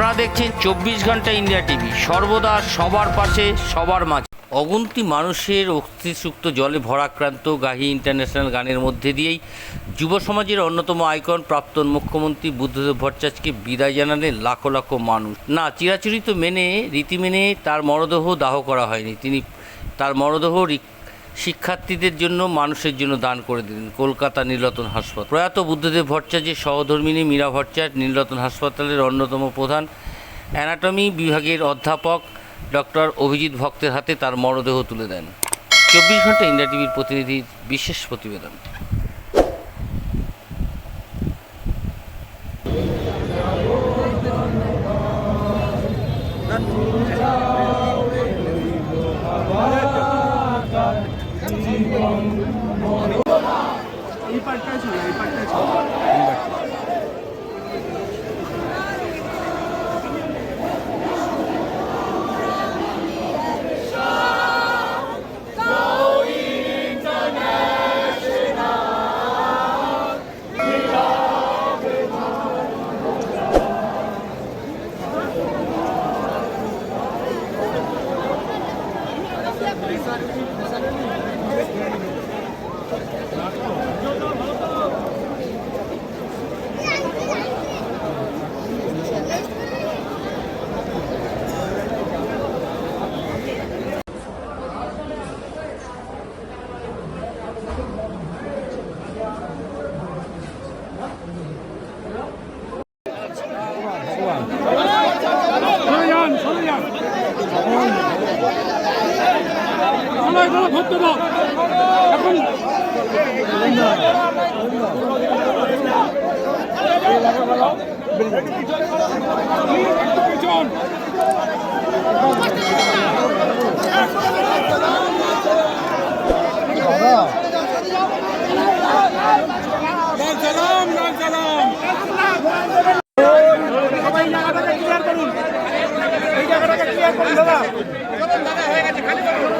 আপনারা দেখছেন চব্বিশ ঘণ্টা ইন্ডিয়া টিভি। সর্বদা সবার পাশে, সবার মাঝে। অগুন্তি মানুষের অস্থিসুক্ত জলে ভরাক্রান্ত গাহি ইন্টারন্যাশনাল গানের মধ্যে দিয়েই যুব সমাজের অন্যতম আইকন প্রাক্তন মুখ্যমন্ত্রী বুদ্ধদেব ভট্টাচার্যকে বিদায় জানালেন লাখো লাখো মানুষ। না, চিরাচরিত মেনে, রীতি মেনে তার মরদেহ দাহ করা হয়নি। তিনি তার মরদেহ শিক্ষার্থীদের জন্য, মানুষের জন্য দান করে দিলেন। কলকাতা নীলরতন হাসপাতাল। প্রয়াত বুদ্ধদেব ভট্টাচার্যের সহধর্মিনী মীরা ভট্টাচার্য নীলরতন হাসপাতালের অন্যতম প্রধান। অ্যানাটমি বিভাগের অধ্যাপক ডক্টর অভিজিৎ ভক্তের হাতে তার মরদেহ তুলে দেন। চব্বিশ ঘণ্টা ইন্ডিয়া টিভির প্রতিনিধির বিশেষ প্রতিবেদন। 이빨까지 올라 이빨까지 올라 সবাই দাদা ধরতে দাও। এখন পিছন।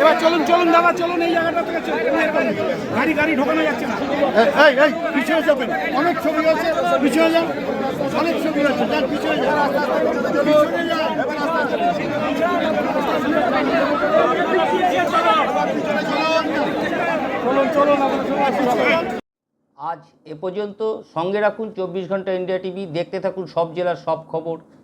এবার চলুন চলুন দাদা চলুন এই জায়গাটা থেকে গাড়ি গাড়ি ঢোকানো যাচ্ছে না এই এই পিছিয়ে যাবেন অনেক ছবি আছে পিছিয়ে যান অনেক ছবি আছে যান পিছিয়ে যান চলুন চলুন আমরা সবাই পিছিয়ে আজ এ পর্যন্ত সঙ্গে রাখুন চব্বিশ ঘণ্টা ইন্ডিয়া টিভি দেখতে থাকুন সব জেলার সব খবর